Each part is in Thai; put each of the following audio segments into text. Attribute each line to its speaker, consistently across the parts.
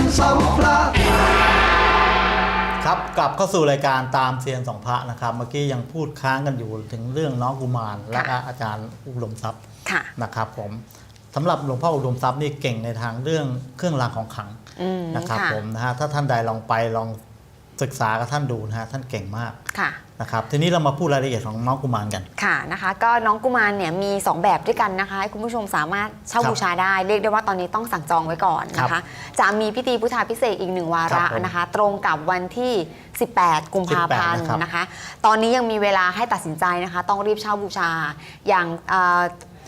Speaker 1: นสองพระ
Speaker 2: ครับกลับเข้าสู่รายการตามเซียนสองพระนะครับ เมื่อกี้ยังพูดค้างกันอยู่ถึงเรื่องน้องกุมารและก็อาจารย์อุดมทรัพย์
Speaker 3: ค่ะ
Speaker 2: นะครับผมสำหรับหลวงพ่ออุดมทรัพย์นี่เก่งในทางเรื่องเครื่องรางของขลัง
Speaker 3: อืม
Speaker 2: นะครับ
Speaker 3: ค่ะ
Speaker 2: ผมนะฮะถ้าท่านใดลองไปลอง ศึกษากับท่านดูนะฮะท่านเก่งมาก
Speaker 3: ค่ะ
Speaker 2: นะครับทีนี้เรามาพูดรายละเอียดของน้องกุมารกัน
Speaker 3: ค่ะนะคะก็น้องกุมารเนี่ยมี 2 แบบด้วยกันนะคะให้คุณผู้ชมสามารถเช่า
Speaker 2: ครับ
Speaker 3: บูชาได้เรียกได้ว่าตอนนี้ต้องสั่งจองไว้ก่อนนะ
Speaker 2: ครั
Speaker 3: คะ
Speaker 2: บ
Speaker 3: จะมีพิธีพุทธาพิเศษกอีกหนึ่งวา
Speaker 2: ครั
Speaker 3: ระ
Speaker 2: บผม
Speaker 3: นะคะ ตรงกับวันที่ 18 กุมภาพันธ์
Speaker 2: 18นะครับ
Speaker 3: นะคะ ตอนนี้ยังมีเวลาให้ตัดสินใจนะคะ ต้องรีบเช่าบูชาอย่าง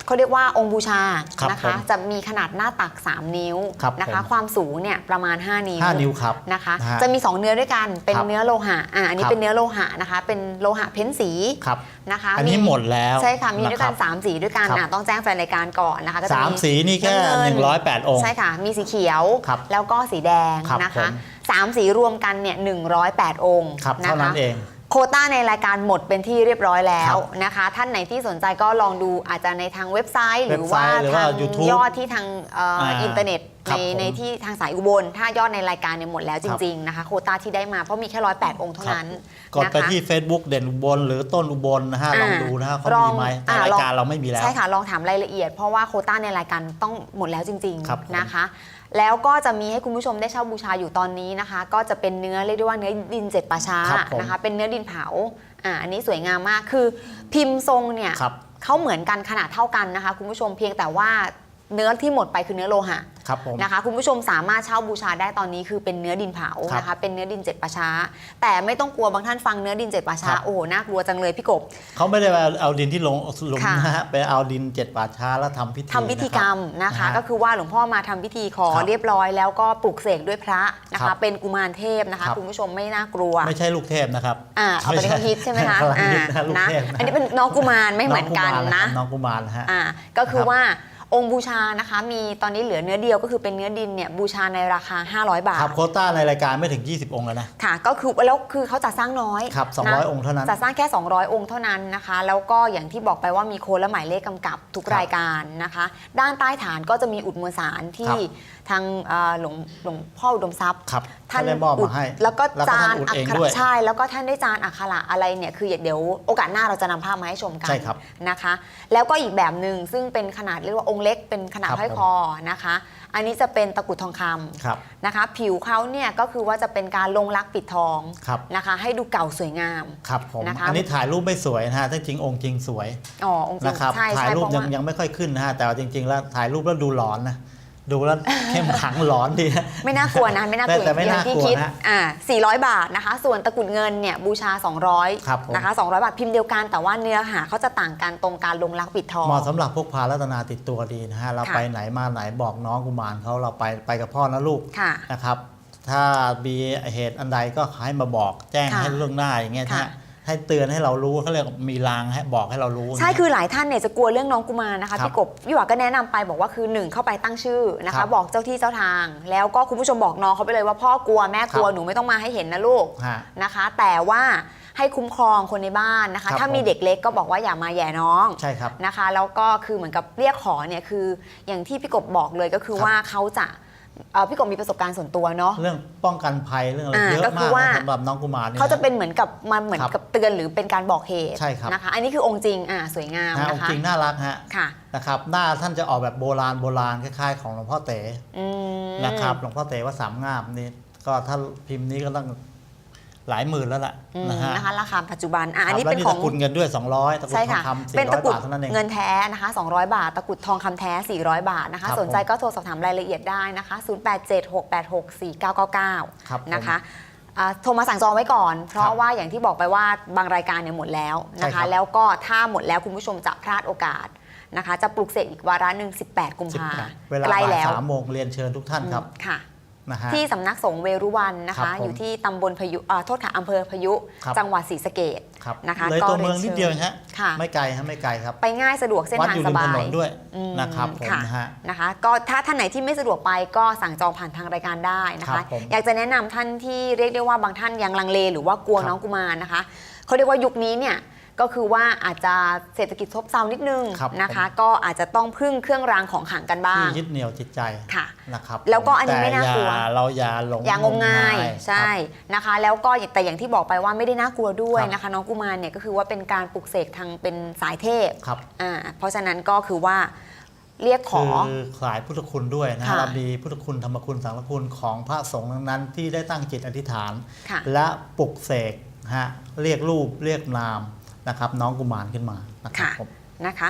Speaker 3: เอ่อเขาเรียกว่าองค์บูชา
Speaker 2: ครับ
Speaker 3: นะคะ
Speaker 2: ผม
Speaker 3: จะมีขนาดหน้าตัก 3 นิ้ว
Speaker 2: ครับ
Speaker 3: นะคะ
Speaker 2: ผม
Speaker 3: ความสูงเนี่ยประมาณ 5 นิ้ว
Speaker 2: ห้านิ้วครับ
Speaker 3: นะคะ
Speaker 2: นะฮะ
Speaker 3: จะมี 2 เนื้อด้วยกันเป็น
Speaker 2: ครับ
Speaker 3: เนื้อโลหะอ่าอันนี้
Speaker 2: ครับ
Speaker 3: เป็นเนื้อโลหะนะคะ เป็นโลหะเพ้นสี
Speaker 2: ครับ
Speaker 3: นะคะ
Speaker 2: อันนี้หมดแล้ว
Speaker 3: ใช่ค่ะมีด้วยกันะ
Speaker 2: ครับ
Speaker 3: 3 สีด้วยกัน
Speaker 2: ครับ
Speaker 3: อะต้องแจ้งแฟนรายการก่อนนะคะก็จะ
Speaker 2: สามสีนี่แค่ำ
Speaker 3: เงิ
Speaker 2: 108 องค์
Speaker 3: ใช่ค่ะ มีสีเขียว
Speaker 2: ครับ
Speaker 3: แล้วก็สีแดง
Speaker 2: ครับ
Speaker 3: นะคะ
Speaker 2: ผม
Speaker 3: สามสีรวมกันเนี่ย108 องค์
Speaker 2: ครับ
Speaker 3: นะ
Speaker 2: เท่านั้
Speaker 3: คะ
Speaker 2: นเอง
Speaker 3: โควต้าในรายการหมดเป็นที่เรียบร้อยแล้
Speaker 2: ครั
Speaker 3: ว
Speaker 2: บ
Speaker 3: นะคะ ท่านไหนที่สนใจก็ลองดูอาจจะในทางเว็บไซต์ หรือว่า
Speaker 2: เว็บไซต์หรือว่า
Speaker 3: ทาง
Speaker 2: YouTube
Speaker 3: ยอดที่ทางเอ่ออาอินเทอร์เน็ต
Speaker 2: ครั
Speaker 3: ใน
Speaker 2: บผม
Speaker 3: ในที่ทางสายอุบล ถ้ายอดในรายการเนี่ยหมดแล้วจริง ๆ นะคะ โควต้าที่ได้มาเพราะมีแค่ร้อยแปดองค์เท่านั้น
Speaker 2: กดไป
Speaker 3: นะคะ
Speaker 2: ที่ Facebook เด่นอุบลหรือต้นอุบลนะฮะ
Speaker 3: อ่า
Speaker 2: ลองดูนะฮะเขา
Speaker 3: ลอ
Speaker 2: มี
Speaker 3: ง
Speaker 2: ไหมใน
Speaker 3: อ่ารา
Speaker 2: ย
Speaker 3: ลอง
Speaker 2: การเราไม่มีแล้ว
Speaker 3: ใช่ค่ะ ลองถามรายละเอียด เพราะว่าโควต้าในรายการต้องหมดแล้วจริง
Speaker 2: ครับผม
Speaker 3: ๆนะคะ แล้วก็จะมีให้คุณผู้ชมได้เช่าบูชาอยู่ตอนนี้นะคะ ก็จะเป็นเนื้อเรียกได้ว่าเนื้อดินเจ็ดป่าช้า
Speaker 2: ครับผม
Speaker 3: นะคะ เป็นเนื้อดินเผาอ่าอันนี้สวยงามมากคือพิมพ์ทรงเนี่ย
Speaker 2: ครับ
Speaker 3: เขาเหมือนกันขนาดเท่ากันนะคะ คุณผู้ชมเพียงแต่ว่า เนื้อที่หมดไปคือเนื้อโลหะ
Speaker 2: ครับผม
Speaker 3: นะคะ คุณผู้ชมสามารถเช่าบูชาได้ตอนนี้คือเป็นเนื้อดินเผา
Speaker 2: ครับ
Speaker 3: นะคะเป็นเนื้อดินเจ็ดประช้าแต่ไม่ต้องกลัวบางท่านฟังเนื้อดินเจ็ดประช้า
Speaker 2: ครับ
Speaker 3: โอ้โหน่ากลัวจังเลยพี่กบ
Speaker 2: เขาไม่ได้มาเอาดินที่ลงหลุม
Speaker 3: ค่ะ
Speaker 2: นะฮะไปเอาดินเจ็ดป่าช้าแล้วทำพิธี
Speaker 3: ทำพิธีกรรมนะคะ
Speaker 2: นะฮะ
Speaker 3: ก็คือว่าหลวงพ่อมาทำพิธีขอ
Speaker 2: ครับ
Speaker 3: เรียบร้อยแล้วก็ปลุกเสกด้วยพระนะ
Speaker 2: ครั
Speaker 3: คะ
Speaker 2: บ
Speaker 3: เป็นกุมารเทพนะคะ
Speaker 2: ครับ
Speaker 3: คุณผู้ชมไม่น่ากลัว
Speaker 2: ไม่ใช่ลูกเทพนะครับ
Speaker 3: อ่าเอาไปเล่นฮิตใช่ไหมคะ
Speaker 2: พลัง
Speaker 3: อ่า
Speaker 2: ฮิตนะลูก
Speaker 3: นะ
Speaker 2: เทพะ
Speaker 3: อันนี้เป็นน้องกุมารไม่เหมือนกันนะ
Speaker 2: น้องกุมารนะฮะ
Speaker 3: อ่าก็คือ
Speaker 2: ครับ
Speaker 3: ว่า องค์บูชานะคะ มีตอนนี้เหลือเนื้อเดียวก็คือเป็นเนื้อดินเนี่ยบูชาในราคา 500 บาท
Speaker 2: ครับโควต้าในรายการไม่ถึง 20 องค์แล้วนะ
Speaker 3: ค่ะ ก็คือแล้วคือเขาจะสร้างน้อย
Speaker 2: ครับ
Speaker 3: นะ
Speaker 2: 200 องค์เท่านั้น
Speaker 3: จะสร้างแค่ 200 องค์เท่านั้นนะคะ แล้วก็อย่างที่บอกไปว่ามีโค้ดและหมายเลขกำกับทุก
Speaker 2: ครับ
Speaker 3: รายการนะคะ ด้านใต้ฐานก็จะมีอุดมวลสารที่
Speaker 2: ครับ
Speaker 3: ทางเอ่อหลวงหลวงพ่ออุดมทรัพย์
Speaker 2: ครับ
Speaker 3: ท่าน
Speaker 2: ได้มอบมาให้
Speaker 3: แล้วก็
Speaker 2: แล้วก็
Speaker 3: จา
Speaker 2: ท่านนอุด
Speaker 3: อั
Speaker 2: เอง
Speaker 3: กข
Speaker 2: ด้วย
Speaker 3: ระใช่แล้วก็ท่านได้จานอักขระอะไรเนี่ยคือเดี๋ยวโอกาสหน้าเราจะนำภาพมาให้ชมกัน
Speaker 2: ใช่ครับ
Speaker 3: นะคะ แล้วก็อีกแบบหนึ่งซึ่งเป็นขนาดเรียกว่าองค์เล็กเป็นขนาด
Speaker 2: ครับ
Speaker 3: ห้อยคอนะคะ อันนี้จะเป็นตะกรุดทองคำ
Speaker 2: ครับ
Speaker 3: นะคะ ผิวเขาเนี่ยก็คือว่าจะเป็นการลงรักปิดทอง
Speaker 2: ครับ
Speaker 3: นะคะ ให้ดูเก่าสวยงาม
Speaker 2: ครับผม
Speaker 3: นะคะ
Speaker 2: อันนี้ถ่ายรูปไม่สวยนะฮะถ้าจริงองค์จริงสวย
Speaker 3: อ๋อองค์จริง
Speaker 2: นะครับ
Speaker 3: ใช่
Speaker 2: ถ่าย
Speaker 3: ใช่
Speaker 2: รู
Speaker 3: เพ
Speaker 2: ป
Speaker 3: ราะ
Speaker 2: ยัง
Speaker 3: ว่า
Speaker 2: ยังไม่ค่อยขึ้นนะฮะ แต่ว่าจริง ๆ แล้วถ่ายรูปแล้วดูหลอนนะ ดูแล้วเข้มขังหลอนดี
Speaker 3: ไม่น่ากลัวนะไม่น่ากลัว
Speaker 2: แต่ไม่
Speaker 3: อย่างที่
Speaker 2: น่ากลัว
Speaker 3: คิด
Speaker 2: นะ
Speaker 3: อ่า400 บาทนะคะ ส่วนตะกรุดเงินเนี่ยบูชา
Speaker 2: ครับผม
Speaker 3: 200นะคะ200 บาทพิมพ์เดียวกันแต่ว่าเนื้อหาเขาจะต่างกันตรงการลงรักปิดทอง
Speaker 2: เหมาะสำหรับพวกพารัตนาติดตัวดีนะฮะเรา
Speaker 3: ค่ะ
Speaker 2: ไปไหนมาไหนบอกน้องกุมารเขาเราไปไปกับพ่อนะลูก
Speaker 3: ค่ะ
Speaker 2: นะครับ ถ้ามีเหตุอันใดก็ให้มาบอกแจ้ง
Speaker 3: ค่ะ
Speaker 2: ให้ล่วงหน้าอย่างเงี้ยนะ
Speaker 3: ค่ะ
Speaker 2: ฮะ ให้เตือนให้เรารู้เขาเรียกมีลางให้บอกให้เรารู้
Speaker 3: ใช่
Speaker 2: ย่างเงี้ย
Speaker 3: คือหลายท่านเนี่ยจะกลัวเรื่องน้องกุมารนะคะ
Speaker 2: ครับ
Speaker 3: พี่กบพี่หวาก็แนะนำไปบอกว่าคือหนึ่งเข้าไปตั้งชื่อนะ
Speaker 2: ครั
Speaker 3: คะ
Speaker 2: บ
Speaker 3: บอกเจ้าที่เจ้าทาง แล้วก็คุณผู้ชมบอกน้องเขาไปเลยว่าพ่อกลัวแม่กลัว
Speaker 2: ครับ
Speaker 3: หนูไม่ต้องมาให้เห็นนะลูก
Speaker 2: ฮะ
Speaker 3: นะคะ แต่ว่าให้คุ้มครองคนในบ้านนะคะ
Speaker 2: ครับ
Speaker 3: ถ้ามี
Speaker 2: ผม
Speaker 3: เด็กเล็กก็บอกว่าอย่ามาแย่น้อง
Speaker 2: ใช่ครับ
Speaker 3: นะคะแล้วก็คือเหมือนกับเรียกขอเนี่ยคืออย่างที่พี่กบบอกเลยก็คือ
Speaker 2: ครับ
Speaker 3: ว่าเขาจะ เอ่อพี่กบมีประสบการณ์ส่วนตัวเนาะ
Speaker 2: เรื่องป้องกันภัยเรื่องอะไร
Speaker 3: อ่า
Speaker 2: เยอะ
Speaker 3: ก็คื
Speaker 2: มา
Speaker 3: อกว่า
Speaker 2: นะสำหรับน้องกุมารเนี่ย
Speaker 3: เขาจะเป็นเหมือนกับมาเหมือน
Speaker 2: ครับ
Speaker 3: กับเตือนหรือเป็นการบอกเหตุ
Speaker 2: ใช่ครับ
Speaker 3: นะคะ อันนี้คือองค์จริงอ่าสวยงาม
Speaker 2: นะฮะอง
Speaker 3: นะ
Speaker 2: ค์
Speaker 3: คะ
Speaker 2: จริงน่ารักฮะ
Speaker 3: ค่ะ
Speaker 2: นะครับหน้าท่านจะออกแบบโบราณโบราณคล้ายๆ ของหลวงพ่อเต๋
Speaker 3: อืม
Speaker 2: นะครับหลวงพ่อเต๋ว่าสามงามนี่ก็ถ้าพิมพ์นี้ก็ต้อง หลายหมื่นแล้วล่ะ
Speaker 3: อืม
Speaker 2: นะฮะ
Speaker 3: นะคะราคาปัจจุบันอะ
Speaker 2: ค
Speaker 3: อั
Speaker 2: รั
Speaker 3: น
Speaker 2: บ
Speaker 3: นี้
Speaker 2: แล้ว
Speaker 3: เป็น
Speaker 2: นี่
Speaker 3: ของ
Speaker 2: ตะกรุดเงินด้วย 200ตะกรุด
Speaker 3: ใช่
Speaker 2: ทอ
Speaker 3: ค่ะ
Speaker 2: งคำ
Speaker 3: เป็น
Speaker 2: 400
Speaker 3: ตะกรุด
Speaker 2: บาทเท่านั้นเอง
Speaker 3: เงินแท้นะคะ 200 บาท ตะกรุดทองคำแท้ 400 บาทนะคะ
Speaker 2: ครับ
Speaker 3: สนใจก็โทรสอบถามรายละเอียดได้นะคะ 0876864999
Speaker 2: ครับผม
Speaker 3: นะคะอ่าโทรมาสั่งจองไว้ก่อน เพ
Speaker 2: ค
Speaker 3: ราะ
Speaker 2: รับ
Speaker 3: ว่าอย่างที่บอกไปว่าบางรายการเนี่ยหมดแล้วนะ
Speaker 2: ใช่ครั
Speaker 3: คะ
Speaker 2: บ
Speaker 3: แล้วก็ถ้าหมดแล้วคุณผู้ชมจะพลาดโอกาสนะคะ จะปลุกเสกอีกวาระหนึ่ง18 กุม
Speaker 2: สิบ
Speaker 3: ภา
Speaker 2: แปดเวลา
Speaker 3: ใกล้
Speaker 2: บ่าย
Speaker 3: แล้ว
Speaker 2: สามโมงเรียนเชิญทุกท่านครับ
Speaker 3: อืมค่ะ
Speaker 2: นะฮะ
Speaker 3: ที่สำนักสงฆ์เวรุวันนะ
Speaker 2: ครั
Speaker 3: คะ
Speaker 2: บผม
Speaker 3: อยู่ที่ตำบลพยุอ่าโทษค่ะอำเภอพยุ
Speaker 2: ครับ
Speaker 3: จังหวัดศรีสะเกด
Speaker 2: ครับ
Speaker 3: นะคะ
Speaker 2: เลย
Speaker 3: ก็
Speaker 2: ตัวเมือง
Speaker 3: เรียน
Speaker 2: นิดเดียว
Speaker 3: เชิญ
Speaker 2: ฮะ
Speaker 3: ค่ะ
Speaker 2: ไม่ไกลฮะไม่ไกลครับ
Speaker 3: ไปง่ายสะดวกเส้น
Speaker 2: วัด
Speaker 3: ทาง
Speaker 2: อยู่
Speaker 3: ส
Speaker 2: ริม
Speaker 3: บา
Speaker 2: ถ
Speaker 3: ย
Speaker 2: นนด้วย
Speaker 3: อืม
Speaker 2: นะครับผม
Speaker 3: ค่ะ
Speaker 2: นะฮะ
Speaker 3: นะคะ ก็ถ้าท่านไหนที่ไม่สะดวกไปก็สั่งจองผ่านทางรายการได้นะ
Speaker 2: ครั
Speaker 3: คะ
Speaker 2: บผม
Speaker 3: อยากจะแนะนำท่านที่เรียกได้ว่าบางท่านยังลังเลหรือว่ากลัว
Speaker 2: ครับ
Speaker 3: น้องกุมารนะคะเขาเรียกว่ายุคนี้เนี่ย ก็คือว่าอาจจะเศรษฐกิจซบเซานิดนึง
Speaker 2: ครับ
Speaker 3: นะคะก็อาจจะต้องพึ่งเครื่องรางของขลังกันบ้าง
Speaker 2: ที่ยึดเหนี่ยวจิตใจ
Speaker 3: ค่ะ
Speaker 2: นะครับ
Speaker 3: แล้วก็อันนี้ไม่น่ากลัว
Speaker 2: แต่อย่เราอย่าหลง
Speaker 3: อย่างงมงาย
Speaker 2: ครับ
Speaker 3: ใช่นะคะ แล้วก็แต่อย่างที่บอกไปว่าไม่ได้น่ากลัวด้วย
Speaker 2: ครับ
Speaker 3: นะคะ น้องกุมารเนี่ยก็คือว่าเป็นการปลุกเสกทางเป็นสายเทพ
Speaker 2: ครับ
Speaker 3: อ่าเพราะฉะนั้นก็คือว่าเรียกขอ
Speaker 2: คือสายพุทธคุณด้วยนะ
Speaker 3: ค่ะ
Speaker 2: เรามีพุทธคุณธรรมคุณสังฆคุณของพระสงฆ์ทั้งนั้นที่ได้ตั้งจิตอธิษฐาน
Speaker 3: ค่ะ
Speaker 2: และปลุกเสกฮะเรียกรูปเรียกนาม นะครับน้องกุมารขึ้นมานะครับ
Speaker 3: ค่ะ
Speaker 2: ผม
Speaker 3: นะคะ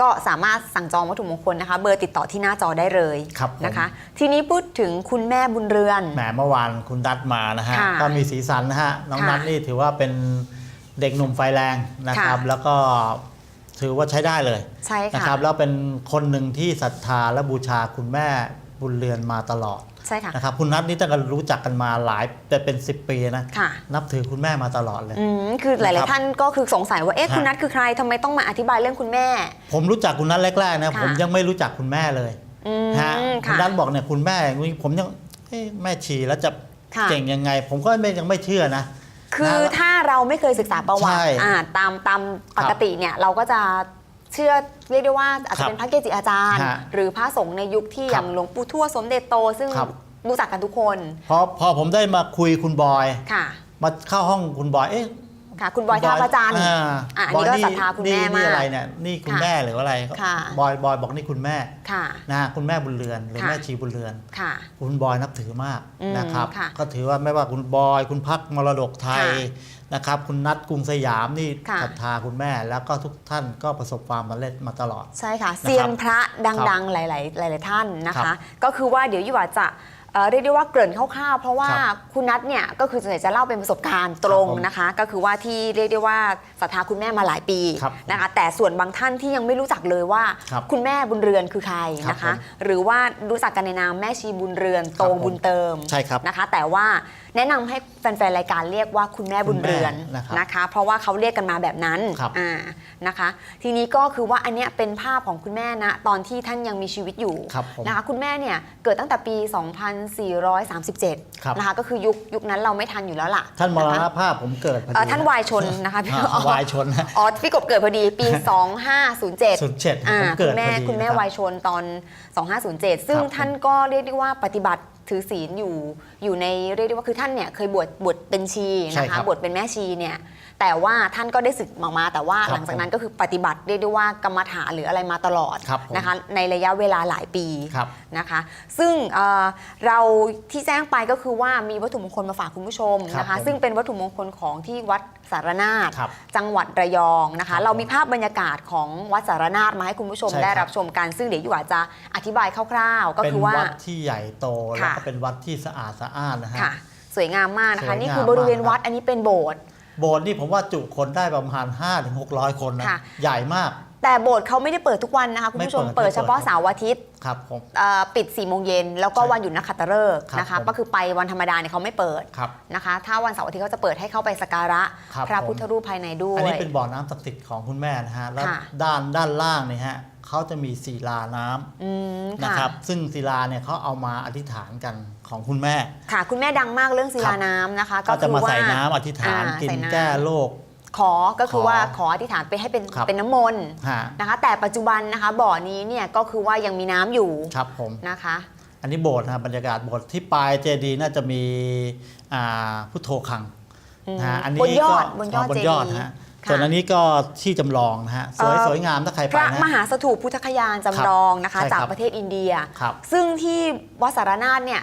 Speaker 3: ก็สามารถสั่งจองวัตถุมงคลนะคะ เบอร์ติดต่อที่หน้าจอได้เลย
Speaker 2: ครับผม
Speaker 3: นะคะ ทีนี้พูดถึงคุณแม่บุญเรือน
Speaker 2: แหมเมื่อวานคุณดัดมานะฮะ
Speaker 3: ค่ะ
Speaker 2: ก็มีสีสันนะฮะน้อง
Speaker 3: ค่ะ
Speaker 2: นัทนี่ถือว่าเป็นเด็กหนุ่มไฟแรงนะครับ
Speaker 3: ค่ะ
Speaker 2: แล้วก็ถือว่าใช้ได้เลย
Speaker 3: ใช่
Speaker 2: นะ
Speaker 3: ค่ะ
Speaker 2: ครับแล้วเป็นคนหนึ่งที่ศรัทธาและบูชาคุณแม่บุญเรือนมาตลอด
Speaker 3: ใช่ค่ะ
Speaker 2: นะครับคุณนัทนี่ตั้งแต่รู้จักกันมาหลายแต่เป็น 10 ปีนะ
Speaker 3: ค่ะ
Speaker 2: นับถือคุณแม่มาตลอดเลย
Speaker 3: อืมคือห
Speaker 2: นะครั
Speaker 3: ลาย
Speaker 2: บ
Speaker 3: ๆท่านก็คือสงสัยว่า เอ๊ะ
Speaker 2: ฮะ
Speaker 3: คุณนัทคือใครทำไมต้องมาอธิบายเรื่องคุณแม่
Speaker 2: ผมรู้จักคุณนัทแรกๆนะ
Speaker 3: ค่ะ
Speaker 2: ผมยังไม่รู้จักคุณแม่เลย
Speaker 3: อืม
Speaker 2: ฮะคุ
Speaker 3: ค่ะ
Speaker 2: ณนัทบอกเนี่ยคุณแม่ผมยังเอ๊ะแม่ชีแล้วจะ
Speaker 3: ค่ะ
Speaker 2: เก่งยังไง ผมก็ไม่ยังไม่เชื่อนะ
Speaker 3: คือ
Speaker 2: นะ
Speaker 3: ถ้าเราไม่เคยศึกษาประวั
Speaker 2: ใช่
Speaker 3: ติอ่าตามตามปกติเนี่ย เราก็จะ เชื่อเรียกได้ว่าอาจ
Speaker 2: ครั
Speaker 3: จะ
Speaker 2: บ
Speaker 3: เป็นพระเกจิอาจารย์
Speaker 2: ฮะ
Speaker 3: หรือพระสงฆ์ในยุคที่
Speaker 2: ค
Speaker 3: อ
Speaker 2: รับ
Speaker 3: ย่างหลวงปู่ทวดสมเด็จโต ซึ่ง
Speaker 2: ครับ
Speaker 3: รู้จักกันทุกคน
Speaker 2: พอพอผมได้มาคุยคุณบอย
Speaker 3: ค่ะ
Speaker 2: มาเข้าห้องคุณบอย เอ๊ะ
Speaker 3: ค่ะ คุณบอยท่าพระจันทร์
Speaker 2: อ่า
Speaker 3: อะอันนี้ก็
Speaker 2: บย
Speaker 3: ศรัทธาคุณแม่
Speaker 2: นี่
Speaker 3: มาก
Speaker 2: อะไรเนี่ยนี่คุณ
Speaker 3: ค่ะ
Speaker 2: แม่หรือว่าอะไร
Speaker 3: ค่ะ
Speaker 2: บอยบอยบอกนี่คุณแม่
Speaker 3: ค่ะ
Speaker 2: นะฮะคุณแม่บุญเรือนหรือ
Speaker 3: ค่ะ
Speaker 2: แม่ชีบุญเรือน
Speaker 3: ค่ะ
Speaker 2: คุณบอยนับถือมาก
Speaker 3: อืม
Speaker 2: นะครับ
Speaker 3: ค่ะ
Speaker 2: ก็ถือว่าไม่ว่าคุณบอย คุณพักมรดกไทย
Speaker 3: ค่ะ
Speaker 2: นะครับ คุณนัทกรุงสยามนี่
Speaker 3: ค่ะ
Speaker 2: ศรัทธาคุณแม่ แล้วก็ทุกท่านก็ประสบความสำเร็จมาตลอด
Speaker 3: ใช่ค่ะเซียนพระดังๆ หลาย ๆ หลาย ๆ ท่านนะ
Speaker 2: ครั
Speaker 3: คะ
Speaker 2: บ
Speaker 3: ก็คือว่าเดี๋ยวยี่หว่าจะเอ่อเรียกได้ว่าเกริ่นคร่าวๆ เพราะว่า
Speaker 2: ครับ
Speaker 3: คุณนัทเนี่ยก็คือส่วนใหญ่จะเล่าเป็นประสบการณ์ตรง
Speaker 2: ครับผม
Speaker 3: นะคะ ก็คือว่าที่เรียกได้ว่าศรัทธาคุณแม่มาหลายปี
Speaker 2: ครับ
Speaker 3: นะคะ แต่ส่วนบางท่านที่ยังไม่รู้จักเลยว่า
Speaker 2: ครับ
Speaker 3: คุณแม่บุญเรือนคือใครนะ
Speaker 2: ครั
Speaker 3: คะ
Speaker 2: บผม
Speaker 3: หรือว่ารู้จักกันในนามแม่ชีบุญเรือนโต
Speaker 2: ครับผม
Speaker 3: บุญเติม
Speaker 2: ใช่ครับ
Speaker 3: นะคะ แต่ว่า แนะนำให้แฟนๆรายการเรียกว่าคุณแม่บุญเรือน
Speaker 2: คุณแม่นะครับ
Speaker 3: นะคะ เพราะว่าเขาเรียกกันมาแบบนั้น
Speaker 2: ครับ
Speaker 3: อ่านะคะ ทีนี้ก็คือว่าอันเนี้ยเป็นภาพของคุณแม่นะตอนที่ท่านยังมีชีวิตอยู่
Speaker 2: ครับผม
Speaker 3: นะคะคุณแม่เนี่ยเกิดตั้งแต่ปี 2437
Speaker 2: ครับ
Speaker 3: นะคะก็คือยุคยุคนั้นเราไม่ทันอยู่แล้วล่ะ
Speaker 2: ท่านมระณ
Speaker 3: คะ
Speaker 2: ภาพผมเกิดพอดี
Speaker 3: เอ่อท่านวายชนนะคะพี่
Speaker 2: อ่า
Speaker 3: อ๋อ
Speaker 2: วายชนนะ
Speaker 3: อ๋อพี่กบเกิดพอดีปี 2507
Speaker 2: ศูนย์เจ็ด
Speaker 3: อ่า
Speaker 2: ผม
Speaker 3: คุ
Speaker 2: เกิด
Speaker 3: ณแม่
Speaker 2: พอดี
Speaker 3: คุณแม่
Speaker 2: นะรับ
Speaker 3: วายชนตอน 2507 ซึ่ง
Speaker 2: ครับ
Speaker 3: ท่านก็เรียกได้ว่าปฏิบัติ ถือศีลอยู่อยู่ในเรียกได้ว่าคือท่านเนี่ยเคยบวชบวชเป็นชี
Speaker 2: ใช่
Speaker 3: นะ
Speaker 2: ครั
Speaker 3: คะ
Speaker 2: บ
Speaker 3: บวชเป็นแม่ชีเนี่ย แต่ว่าท่านก็ได้ศึกออกมา แต่ว่า
Speaker 2: ครับ
Speaker 3: หลังจากนั้นก็คือปฏิบัติเรียกได้ว่ากรรมฐานหรืออะไรมาตลอด
Speaker 2: ครับผม
Speaker 3: นะคะในระยะเวลาหลายปี
Speaker 2: ครับ
Speaker 3: นะคะ ซึ่งเอ่อเราที่แจ้งไปก็คือว่ามีวัตถุมงคลมาฝากคุณผู้ชม
Speaker 2: ครับ
Speaker 3: นะคะ
Speaker 2: ผม
Speaker 3: ซึ่งเป็นวัตถุมงคลของที่วัดสารนาถ
Speaker 2: ครับ
Speaker 3: จังหวัดระยองนะ
Speaker 2: ครั
Speaker 3: คะ
Speaker 2: บ
Speaker 3: เรามีภาพบรรยากาศของวัดสารนาถมาให้คุณผู้ชม
Speaker 2: ใช่
Speaker 3: ได้
Speaker 2: ครับ
Speaker 3: รับชมกัน ซึ่งเดี๋ยวอยู่อาจจะอธิบายคร่าวๆ ก็
Speaker 2: เป็น
Speaker 3: คือว่า
Speaker 2: วัดที่ใหญ่โตแล้ว
Speaker 3: ค่ะ
Speaker 2: ก็เป็นวัดที่สะอาดสะอ้านนะฮะ
Speaker 3: ค่ะสวยงามมากนะคะ
Speaker 2: สวยงาม
Speaker 3: นี่คือบริเวณ
Speaker 2: มากครับ
Speaker 3: วัดอันนี้เป็นโบสถ์
Speaker 2: โบสถ์นี่ผมว่าจุคนได้ประมาณ5ถึง600 คนนะ
Speaker 3: ค่ะ
Speaker 2: ใหญ่มาก
Speaker 3: แต่โบสถ์เขาไม่ได้เปิดทุกวันนะคะ คุณผู้ชม
Speaker 2: ไม่เปิด
Speaker 3: เปิดเฉพาะ
Speaker 2: ไม่เปิด
Speaker 3: เสาร์อาทิตย์
Speaker 2: ครับผม
Speaker 3: เอ่อปิด4ี่โมงเย็นแล้วก็
Speaker 2: ใช่
Speaker 3: วันหยุดนักขัตฤกษ์
Speaker 2: ครับ
Speaker 3: นะคะ
Speaker 2: ผม
Speaker 3: ก็คือไปวันธรรมดาเนี่ยเขาไม่เปิด
Speaker 2: ครับ
Speaker 3: นะคะ ถ้าวันเสาร์อาทิตย์เขาจะเปิดให้เข้าไปสักการะ
Speaker 2: ครับ
Speaker 3: พระ
Speaker 2: ผม
Speaker 3: พุทธรูปภายในด้ว
Speaker 2: อัน
Speaker 3: ย
Speaker 2: นี้เป็นบ่อน้ำศักดิ์สิทธิ์ของคุณแม่นะฮะแล้ว
Speaker 3: ค่ะ
Speaker 2: ด้านด้านล่างเนี่ยฮะ เขาจะมีศิลาน้ำ
Speaker 3: อืม
Speaker 2: นะ
Speaker 3: ค่ะ
Speaker 2: ครับ ซึ่งศิลาเนี่ยเขาเอามาอธิษฐานกันของคุณแม่
Speaker 3: ค่ะ คุณแม่ดังมากเรื่องศิลาน้ำนะคะ ก็
Speaker 2: เขาจะ
Speaker 3: คือ
Speaker 2: มา
Speaker 3: ว่า
Speaker 2: ใส่น้ำอธิษฐาน
Speaker 3: อ่า
Speaker 2: กิน
Speaker 3: ใส่ำ
Speaker 2: แก้โรค
Speaker 3: ขอก็คือ
Speaker 2: ขอ
Speaker 3: ว่าขออธิษฐานไปให้เป็น
Speaker 2: ครับ
Speaker 3: เป็นน้ำมนต์
Speaker 2: ฮะ
Speaker 3: นะคะ แต่ปัจจุบันนะคะบ่อนี้เนี่ยก็คือว่ายังมีน้ำอยู่
Speaker 2: ครับผม
Speaker 3: นะคะ
Speaker 2: อันนี้โบสถ์นะบรรยากาศโบสถ์ที่ปลายเจดีย์น่าจะมีอ่าพุทโธคัง
Speaker 3: อืม
Speaker 2: นะฮะอันนี้
Speaker 3: บนยอด
Speaker 2: ก็
Speaker 3: บนยอด
Speaker 2: บน
Speaker 3: เจ
Speaker 2: ยอด
Speaker 3: ดีย์
Speaker 2: ฮะ
Speaker 3: ค่ะ
Speaker 2: ส่วนอันนี้ก็ที่จำลองนะฮะสวย
Speaker 3: เอ่อ
Speaker 2: สวยงามถ้าใคร
Speaker 3: พ
Speaker 2: ไประนะ
Speaker 3: มหาสถูปพุทธคยานจำลองนะคะ
Speaker 2: ใช่ครับ
Speaker 3: จากประเทศอินเดีย
Speaker 2: ครับ
Speaker 3: ซึ่งที่วัดสารนาถเนี่ย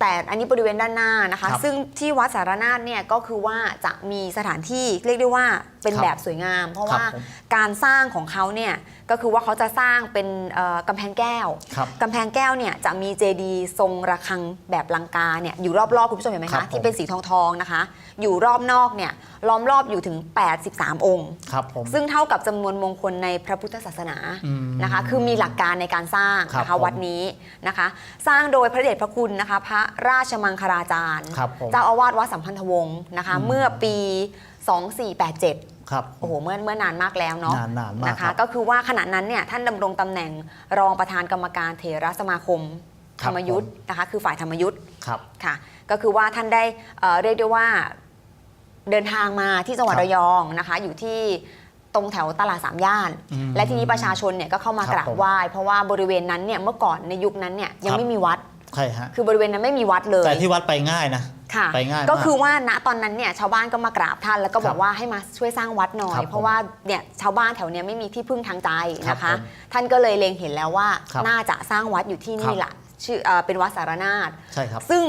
Speaker 3: แต่อันนี้บริเวณด้านหน้านะคะ
Speaker 2: ครับ
Speaker 3: ซึ่งที่วัดสารนาถเนี่ยก็คือว่าจะมีสถานที่เรียกได้ว่า เป็น
Speaker 2: ครับ
Speaker 3: แบบสวยงาม เพราะ
Speaker 2: ครับ
Speaker 3: ว่า
Speaker 2: ผม
Speaker 3: การสร้างของเขาเนี่ยก็คือว่าเขาจะสร้างเป็นเอ่อกำแพงแก้ว
Speaker 2: ครับ
Speaker 3: กำแพงแก้วเนี่ยจะมีเจดีย์ทรงระฆังแบบลังกาเนี่ยอยู่รอบๆคุณผู้ชมเห็นไหม
Speaker 2: ครั
Speaker 3: คะ
Speaker 2: บผม
Speaker 3: ที่เป็นสีทองทองๆนะคะ อยู่รอบนอกเนี่ยล้อมรอบอยู่ถึง 83 องค์
Speaker 2: ครับผม
Speaker 3: ซึ่งเท่ากับจำนวนมงคลในพระพุทธศาสนา
Speaker 2: อืม
Speaker 3: นะคะคือมีหลักการในการสร้าง
Speaker 2: ครับ
Speaker 3: นะคะ
Speaker 2: ผม
Speaker 3: วัดนี้นะคะ สร้างโดยพระเดชพระคุณนะคะ พระราชมังคลาจารย์
Speaker 2: ครับผม
Speaker 3: เจ้าอาวาสวัดสัมพันธวงศ์นะคะ
Speaker 2: อืม
Speaker 3: เมื่อปี 2487
Speaker 2: ครับ
Speaker 3: โอ้โห เมื่อเมื่อนานมากแล้วเนาะ
Speaker 2: นานนานมาก
Speaker 3: นะ
Speaker 2: ครั
Speaker 3: คะ
Speaker 2: บ
Speaker 3: ก็คือว่าขณะนั้นเนี่ยท่านดำรงตำแหน่งรองประธานกรรมการเถรสมาคม
Speaker 2: ค
Speaker 3: ธ
Speaker 2: รั
Speaker 3: ร
Speaker 2: บ
Speaker 3: รมยุทธ์นะคะ คือฝ่ายธรรมยุทธ์
Speaker 2: ครับ
Speaker 3: ค่ะ ก็คือว่าท่านได้เอ่อเรียกได้ว่าเดินทางมาที่จังหวัด
Speaker 2: ครับ
Speaker 3: ระยองนะคะ อยู่ที่ตรงแถวตลาดสามย่าน
Speaker 2: อืม
Speaker 3: และทีนี้ประชาชนเนี่ยก็เข้ามา
Speaker 2: ครับ
Speaker 3: กราบ
Speaker 2: ผม
Speaker 3: ไหว้เพราะว่าบริเวณนั้นเนี่ยเมื่อก่อนในยุคนั้นเนี่ยยัง
Speaker 2: ครับ
Speaker 3: ไม่มีวัด
Speaker 2: ใช่ฮะ
Speaker 3: คือบริเวณนั้นไม่มีวัดเลย
Speaker 2: แต่ที่วัดไปง่ายนะ
Speaker 3: ค่ะ
Speaker 2: ไปง่าย
Speaker 3: ก็
Speaker 2: มาก
Speaker 3: คือว่าณตอนนั้นเนี่ยชาวบ้านก็มากราบท่านแล้วก็บอ
Speaker 2: ครั
Speaker 3: ก
Speaker 2: บ
Speaker 3: ว่าให้มาช่วยสร้างวัดหน่อ
Speaker 2: ครั
Speaker 3: ย
Speaker 2: บ
Speaker 3: เพราะว่าเนี่ยชาวบ้านแถวเนี้ยไม่มีที่พึ่งทางใจนะ
Speaker 2: ครั
Speaker 3: คะ
Speaker 2: บผม
Speaker 3: ท่านก็เลยเล็งเห็นแล้วว่า
Speaker 2: ครับ
Speaker 3: น่าจะสร้างวัดอยู่ที่
Speaker 2: ค
Speaker 3: นี่
Speaker 2: รับ
Speaker 3: แหละชื่อเอ่อเป็นวัดสารนาถ
Speaker 2: ใช่ครับ
Speaker 3: ซึ่ง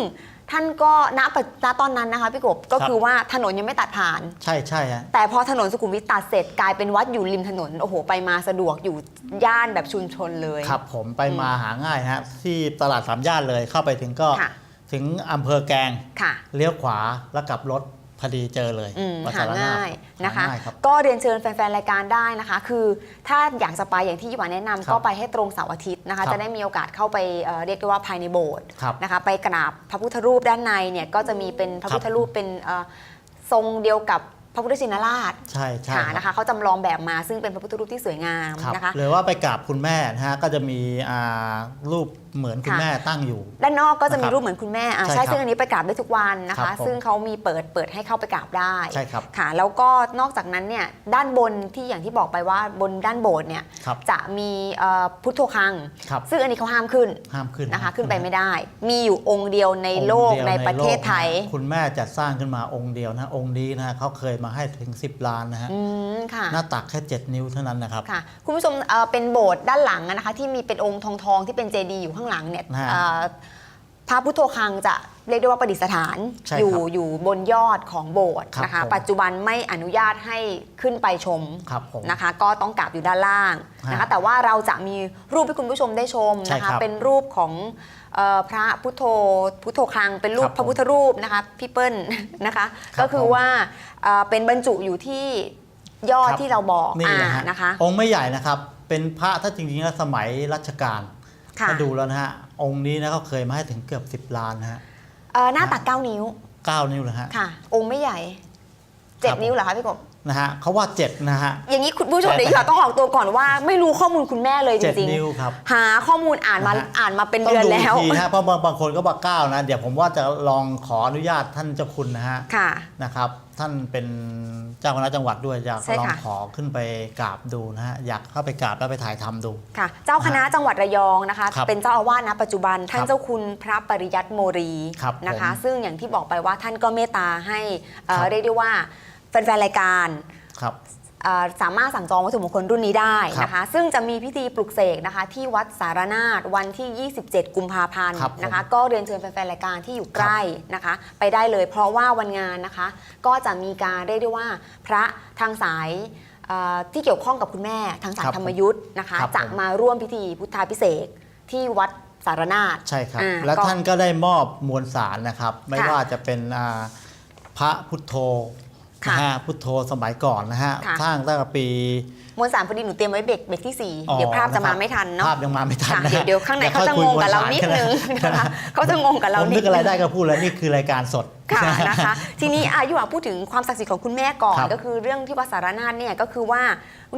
Speaker 3: ท่านก็ณปัจณตอนนั้นนะคะพี่กบก็
Speaker 2: ครับ
Speaker 3: คือว่าถนนยังไม่ตัดผ่าน
Speaker 2: ใช่ใช่ฮะ
Speaker 3: แต่พอถนนสุขุมวิทตัดเสร็จกลายเป็นวัดอยู่ริมถนน โอ้โห ไปมาสะดวกอยู่ย่านแบบชุมชนเลย
Speaker 2: ครับผมไปมาหาง่ายฮะที่ตลาดสามย่านเลยเข้าไปถึงก็
Speaker 3: ค่ะ
Speaker 2: ถึงอำเภอแกลง
Speaker 3: ค่ะ
Speaker 2: เลี้ยวขวาแล้วกลับรถพอดีเจอเลย
Speaker 3: อืม
Speaker 2: วัด
Speaker 3: หา
Speaker 2: สรน
Speaker 3: ง่าย
Speaker 2: ถ
Speaker 3: นะคะ
Speaker 2: หาง่ายครับ
Speaker 3: ก็เรียนเชิญแฟนๆ รายการได้นะคะ คือถ้าอยากจะไปอย่างที่ยี่หวาแนะนำ
Speaker 2: ครับ
Speaker 3: ก็ไปให้ตรงเสาร์อาทิตย์นะคะ
Speaker 2: ครับ
Speaker 3: จะได้มีโอกาสเข้าไปเอ่อเรียกได้ว่าภายในโบสถ์
Speaker 2: ครับ
Speaker 3: นะคะ ไปกราบพระพุทธรูปด้านในเนี่ยก็จะมีเป็นพระพุทธรูปเป็นเอ่อทรงเดียวกับพระพุทธชินราช
Speaker 2: ใช่ใช่
Speaker 3: ค่ะ
Speaker 2: ครับ
Speaker 3: นะคะเขาจำลองแบบมาซึ่งเป็นพระพุทธรูปที่สวยงาม
Speaker 2: ครับ
Speaker 3: นะคะ
Speaker 2: หรือว่าไปกราบคุณแม่นะฮะก็จะมีอ่ารูป เหมือนคุณ
Speaker 3: ค่ะ
Speaker 2: แม่ตั้งอยู่
Speaker 3: ด้านนอกก็จะมี
Speaker 2: นะครับ
Speaker 3: รูปเหมือนคุณแม่อ่า
Speaker 2: ใช่
Speaker 3: ใช่
Speaker 2: ครับ
Speaker 3: ซึ่งอันนี้ไปกราบได้ทุกวันนะ
Speaker 2: ครั
Speaker 3: คะ
Speaker 2: บผม
Speaker 3: ซึ่งเขามีเปิดเปิดให้เข้าไปกราบได้
Speaker 2: ใช่ครับ
Speaker 3: ค่ะ แล้วก็นอกจากนั้นเนี่ยด้านบนที่อย่างที่บอกไปว่าบนด้านโบสถ์เนี่ย
Speaker 2: ครับ
Speaker 3: จะมีเอ่อพุทโธคัง
Speaker 2: ครับ
Speaker 3: ซึ่งอันนี้เขาห้ามขึ้น
Speaker 2: ห้ามขึ้น
Speaker 3: นะคะ ขึ้นไปไม่ได้ มีอยู่องค์เดียวในโลก
Speaker 2: องค์ดียว
Speaker 3: ในประเทศไทย
Speaker 2: โลกนะคุณแม่จัดสร้างขึ้นมาองค์เดียวนะองค์นี้นะฮะเขาเคยมาให้ถึง 10 ล้านนะฮะ
Speaker 3: อืมค่ะ
Speaker 2: หน้าตักแค่ 7 นิ้วเท่านั้นนะครับ
Speaker 3: ค่ะ คุณผู้ชมเอ่อเป็นโบสถ์ด้านหลังนะคะ ที่มีเป็นองค์ทองทองๆที่เป็นเจดีย์อยู่ข้างหลังเนี่ย
Speaker 2: ฮะ
Speaker 3: เอ่อพระพุทโธคังจะเรียกได้ว่าประดิษฐาน
Speaker 2: ใช่
Speaker 3: อยู่
Speaker 2: ครับ
Speaker 3: อยู่บนยอดของโบสถ์
Speaker 2: ครับ
Speaker 3: นะคะ
Speaker 2: ผม
Speaker 3: ปัจจุบันไม่อนุญาตให้ขึ้นไปชม
Speaker 2: ครับผม
Speaker 3: นะคะ ก็ต้องกราบอยู่ด้านล่างนะคะ
Speaker 2: ฮะ
Speaker 3: แต่ว่าเราจะมีรูปให้คุณผู้ชมได้ชม
Speaker 2: ใช่
Speaker 3: นะ
Speaker 2: ครั
Speaker 3: คะ
Speaker 2: บ
Speaker 3: เป็นรูปของเอ่อพระพุทโธพุทโธคลังเป็นรู
Speaker 2: ครั
Speaker 3: ป
Speaker 2: บผม
Speaker 3: พระพุทธรูปนะคะพี่เปิ้ลนะคะ
Speaker 2: ครับ
Speaker 3: ก็คือ
Speaker 2: ผม
Speaker 3: ว่าเอ่อเป็นบรรจุอยู่ที่ยอด
Speaker 2: ครับ
Speaker 3: ที่เราบอก
Speaker 2: นี่
Speaker 3: อ่า
Speaker 2: นะฮะ
Speaker 3: นะคะ
Speaker 2: องค์ไม่ใหญ่นะครับ เป็นพระถ้าจริงๆแล้วสมัยรัชกาล
Speaker 3: ค่ะ
Speaker 2: ถ้าดูแล้วนะฮะ องค์นี้นะเขาเคยมาให้ถึงเกือบ 10 ล้านนะฮะ
Speaker 3: เอ่อหน้าตัก 9 นิ้ว
Speaker 2: 9 นิ้วเลยฮะ
Speaker 3: ค่ะ องค์ไม่ใหญ่
Speaker 2: ครับ
Speaker 3: 7 นิ้วเหรอคะพี่กบ
Speaker 2: นะฮะเขาว่า 7 นะฮะ
Speaker 3: อย่างนี้คุณผู้ชม
Speaker 2: แต่
Speaker 3: เดี๋ยวต้องออกตัวก่อนว่า ไม่รู้ข้อมูลคุณแม่เลยจ
Speaker 2: เจ็ด
Speaker 3: ริง
Speaker 2: นิ้วครับ
Speaker 3: ๆ หาข้อมูลอ่านมา
Speaker 2: นะฮะ
Speaker 3: อ่านมาเป็น
Speaker 2: ต้อง
Speaker 3: เดือน
Speaker 2: ดู
Speaker 3: แล้ว
Speaker 2: อีกทีนะฮะเพราะบางบางคนก็บอกเก้านะ เดี๋ยวผมว่าจะลองขออนุญาตท่านเจ้าคุณนะฮะ
Speaker 3: ค่ะ
Speaker 2: นะครับ ท่านเป็นเจ้าคณะจังหวัดด้วยอยาก
Speaker 3: ใช่
Speaker 2: ลอง
Speaker 3: ค่ะ
Speaker 2: ขอขึ้นไปกราบดูนะฮะอยากเข้าไปกราบแล้วไปถ่ายทำดู
Speaker 3: ค่ะ เจ้าคณะจังหวัดระยองนะคะ
Speaker 2: ครับ
Speaker 3: เป็นเจ้าอาวาสณปัจจุบันท่าน
Speaker 2: ครับ
Speaker 3: เจ้าคุณพระปริยัติโมรี
Speaker 2: ครับ
Speaker 3: นะคะ
Speaker 2: ผม
Speaker 3: ซึ่งอย่างที่บอกไปว่าท่านก็เมตตาให้เอ่อ
Speaker 2: ครับ
Speaker 3: เรียกได้ว่า แฟนๆรายการ
Speaker 2: ครับ
Speaker 3: เอ่อสามารถสั่งจองวัตถุมงคลรุ่นนี้ได้นะคะ ซึ่งจะมีพิธีปลุกเสกนะคะ ที่วัดสารนาถวันที่ 27 กุมภาพันธ์
Speaker 2: ครับผม
Speaker 3: นะคะ ก็เรียนเชิญแฟนๆรายการที่อยู่ใกล้นะคะ ไปได้เลย เพราะว่าวันงานนะคะ ก็จะมีการเรียกได้ว่าพระทางสายเอ่อที่เกี่ยวข้องกับคุณแม่ทางสาย
Speaker 2: ครับ
Speaker 3: ธรรมยุทธ์นะคะ
Speaker 2: ครับ
Speaker 3: จะ
Speaker 2: ผม
Speaker 3: มาร่วมพิธีพุทธาพิเศษกที่วัดสารนาถ
Speaker 2: ใช่ครับ
Speaker 3: อ่า
Speaker 2: และ
Speaker 3: ก็
Speaker 2: ท่านก็ได้มอบมวลสารนะครับ ไม่
Speaker 3: ค่ะ
Speaker 2: ว่าจะเป็นอ่าพระพุทโธ
Speaker 3: ค่ะ
Speaker 2: นะฮะพุทโธสมัยก่อนนะฮะ
Speaker 3: ค่ะ
Speaker 2: สร้างตั้งแต่ปี
Speaker 3: มวลสารพอดีหนูเตรียมไว้เบรกเบรกที่สี่
Speaker 2: อ๋อ
Speaker 3: เดี๋ยวภาพจะมา
Speaker 2: นะครับ
Speaker 3: ไม่ทันเนาะ
Speaker 2: ภาพยังมาไม่ทัน
Speaker 3: ค่ะ
Speaker 2: นะ
Speaker 3: เดี๋ยวเดี๋ยวข้างในเขาจะงงกับเรานิดนึงนะคะเขาจะงงกับเรา
Speaker 2: ผม
Speaker 3: นิ
Speaker 2: นึ
Speaker 3: ด
Speaker 2: กอะไร
Speaker 3: นึง
Speaker 2: ได้ก็พูดแล้วนี่คือรายการสด
Speaker 3: ค่ะนะคะ ทีนี้อายุหวาพูดถึงความศักดิ์สิทธิ์ของคุณแม่ก่อน
Speaker 2: ครับ
Speaker 3: ก็คือเรื่องที่วัดสารนาถเนี่ยก็คือว่า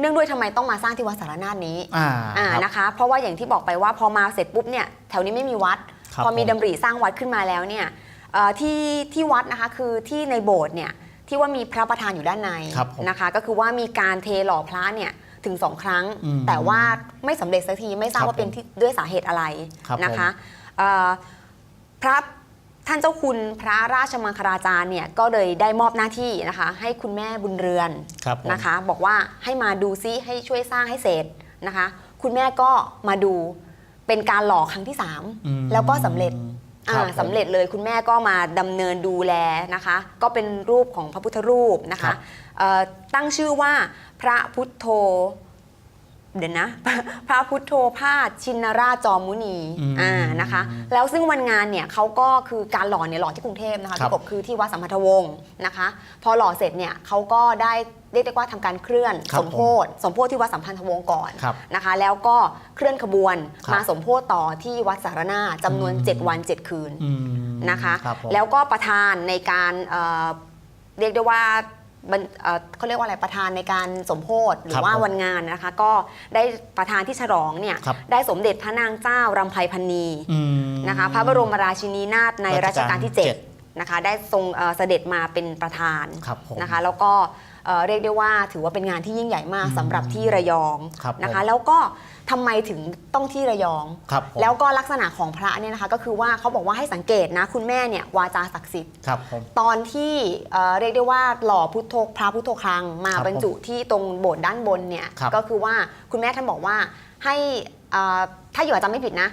Speaker 3: เนื่องด้วยทำไมต้องมาสร้างที่วัดสารนาถนี้
Speaker 2: อ่า
Speaker 3: อ่า
Speaker 2: ครับ
Speaker 3: นะคะ เพราะว่าอย่างที่บอกไปว่าพอมาเสร็จปุ๊บเนี่ยแถวนี้ไม่มีวัด
Speaker 2: ครับ
Speaker 3: พอมี
Speaker 2: ผม
Speaker 3: ดำริสร้างวัดขึ้นมาแล้วเนี่ยเอ่อที่ที่วัดนะคะคือที่ในโบสถ์เนี่ย ที่ว่ามีพระประธานอยู่ด้านใน
Speaker 2: ครับผม
Speaker 3: นะคะ ก็คือว่ามีการเทหล่อพระเนี่ยถึงสองครั้ง
Speaker 2: อืม
Speaker 3: แต่ว่าไม่สำเร็จสักทีไม่ทราบ
Speaker 2: ครับ
Speaker 3: ว่าเป็น
Speaker 2: ผม
Speaker 3: ที่ด้วยสาเหตุอะไร
Speaker 2: ครับ
Speaker 3: นะคะเอ่อพระท่านเจ้าคุณพระราชมังคลาจารย์เนี่ยก็เลยได้มอบหน้าที่นะคะ ให้คุณแม่บุญเรือน
Speaker 2: ครับผม
Speaker 3: นะคะ บอกว่าให้มาดูซิให้ช่วยสร้างให้เสร็จนะคะ คุณแม่ก็มาดูเป็นการหล่อครั้งที่
Speaker 2: อืม
Speaker 3: 3แล้วก็สำเร็จ
Speaker 2: ครับ
Speaker 3: อ่า
Speaker 2: ผม
Speaker 3: สำเร็จเลยคุณแม่ก็มาดำเนินดูแลนะคะ ก็เป็นรูปของพระพุทธรูปนะ
Speaker 2: ครั
Speaker 3: คะ
Speaker 2: บ
Speaker 3: เอ่อตั้งชื่อว่าพระพุทโธ เดี๋ยวนะ พระพุทโธพาสชินราชจอมมุนี
Speaker 2: อืม
Speaker 3: อ่านะคะ แล้วซึ่งวันงานเนี่ยเขาก็คือการหล่อเนี่ยหล่อที่กรุงเทพนะคะ
Speaker 2: ครับ
Speaker 3: พี่กบคือที่วัดสัมพันธวงศ์นะคะ พอหล่อเสร็จเนี่ยเขาก็ได้เรียกได้ว่าทำการเคลื่อน
Speaker 2: ครับ
Speaker 3: สมโพธิสมโพธิที่วัดสัมพันธวงศ์ก่อน
Speaker 2: ครับ
Speaker 3: นะคะ แล้วก็เคลื่อนขบวน
Speaker 2: ครับ
Speaker 3: มาสมโพธิต่อที่วัดสารนาถจำนวน
Speaker 2: อืม
Speaker 3: 7 วัน 7 คืน
Speaker 2: อืม
Speaker 3: นะคะ
Speaker 2: ครับผม
Speaker 3: แล้วก็ประธานในการเอ่อเรียกได้ว่า บรรเอ่อเขาเรียกว่าอะไรประธานในการสมโพธิหรื
Speaker 2: ครั
Speaker 3: อบว่า
Speaker 2: ผม
Speaker 3: วันงานนะคะ ก็ได้ประธานที่ฉลองเนี่ย
Speaker 2: ครับ
Speaker 3: ได้สมเด็จพระนางเจ้ารำไพพันนี
Speaker 2: อืม
Speaker 3: นะคะพระบรมราชินีนาถในรัชกาลที่
Speaker 2: รัชกาลที่เจ็ด
Speaker 3: 7นะคะได้ทรงเอ่อเสด็จมาเป็นประธาน
Speaker 2: ครับผม
Speaker 3: นะคะแล้วก็เอ่อเรียกได้ว่าถือว่าเป็นงานที่ยิ่งใหญ่มาก
Speaker 2: อืม
Speaker 3: สำหรับที่ระยอง
Speaker 2: ครับ
Speaker 3: นะคะ
Speaker 2: ผม
Speaker 3: แล้วก็ ทำไมถึงต้องที่ระยอง
Speaker 2: ครับผม
Speaker 3: แล้วก็ลักษณะของพระเนี่ยนะคะ ก็คือว่าเขาบอกว่าให้สังเกตนะคุณแม่เนี่ยวาจาศักดิ์สิทธิ์
Speaker 2: ครับผม
Speaker 3: ตอนที่เอ่อเรียกได้ว่าหล่อพุทโธพระพุทโธคลังมา
Speaker 2: ครับ
Speaker 3: บรรจุที่ตรงโบสถ์ด้านบนเนี่ย
Speaker 2: ครับ
Speaker 3: ก็คือว่าคุณแม่ท่านบอกว่าให้เอ่อถ้าอยู่อาจจะไม่ผิดนะ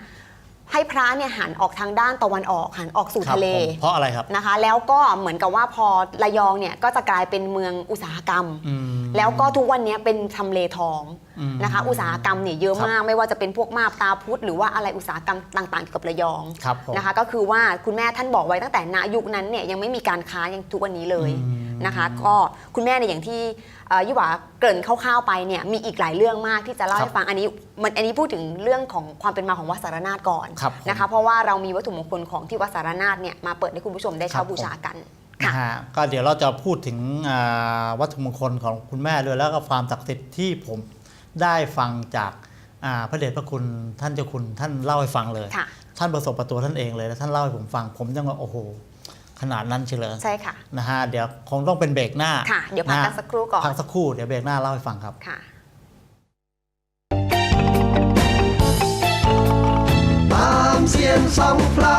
Speaker 3: ให้พระเนี่ยหันออกทางด้านตะวันออกหันออกสู่
Speaker 2: ครับ
Speaker 3: ทะเล
Speaker 2: ผมเพราะอะไรครับ
Speaker 3: นะคะ แล้วก็เหมือนกับว่าพอระยองเนี่ยก็จะกลายเป็นเมืองอุตสาหกรรม
Speaker 2: อืม
Speaker 3: แล้วก็ทุกวันนี้เป็นทำเลทอง
Speaker 2: อืม
Speaker 3: นะคะ อุตสาหกรรมเนี่ยเยอะ
Speaker 2: ครับ
Speaker 3: มาก ไม่ว่าจะเป็นพวกมาบตาพุธหรือว่าอะไรอุตสาหกรรมต่างๆเกี่ยวกับระยอง
Speaker 2: ครับผม
Speaker 3: นะคะ ก็คือว่าคุณแม่ท่านบอกไว้ตั้งแต่ณยุคนั้นเนี่ยยังไม่มีการค้าอย่างทุกวันนี้เลย
Speaker 2: อืม
Speaker 3: นะคะ ก็คุณแม่เนี่ยอย่างที่เอ่อยี่หวาเกริ่นคร่าวๆไปเนี่ยมีอีกหลายเรื่องมากที่จะเล่า
Speaker 2: ครับ
Speaker 3: ให้ฟังอันนี้มันอันนี้พูดถึงเรื่องของความเป็นมาของวัดสารนาฏก่อน
Speaker 2: ครับผม
Speaker 3: นะคะ เพราะว่าเรามีวัตถุมงคลของที่วัดสารนาฏเนี่ยมาเปิดให้คุณผู้ชมได้
Speaker 2: ครั
Speaker 3: เช่า
Speaker 2: บผม
Speaker 3: บูชากัน
Speaker 2: นะ
Speaker 3: ค่ะ
Speaker 2: ฮะก็เดี๋ยวเราจะพูดถึงอ่าวัตถุมงคลของคุณแม่ด้วยแล้วก็ความศักดิ์สิทธิ์ที่ผมได้ฟังจากอ่าพระเดชพระคุณท่านเจ้าคุณท่านเล่าให้ฟังเลย
Speaker 3: ค่ะ
Speaker 2: ท่านประสบประตัวท่านเองเลยแล้วท่านเล่าให้ผมฟัง ผมยังว่าโอ้โห ขนาดนั้นเฉลย
Speaker 3: ใช่ค่ะ
Speaker 2: นะฮะเดี๋ยวคงต้องเป็นเบรกหน้า
Speaker 3: ค่ะเดี๋ยวพักกัน
Speaker 2: ฮ
Speaker 3: สักครู่ก่อน
Speaker 2: พักสักครู่เดี๋ยวเบรกหน้าเล่าให้ฟังครับ
Speaker 3: ค่ะ
Speaker 1: ตามเสียนสองพระ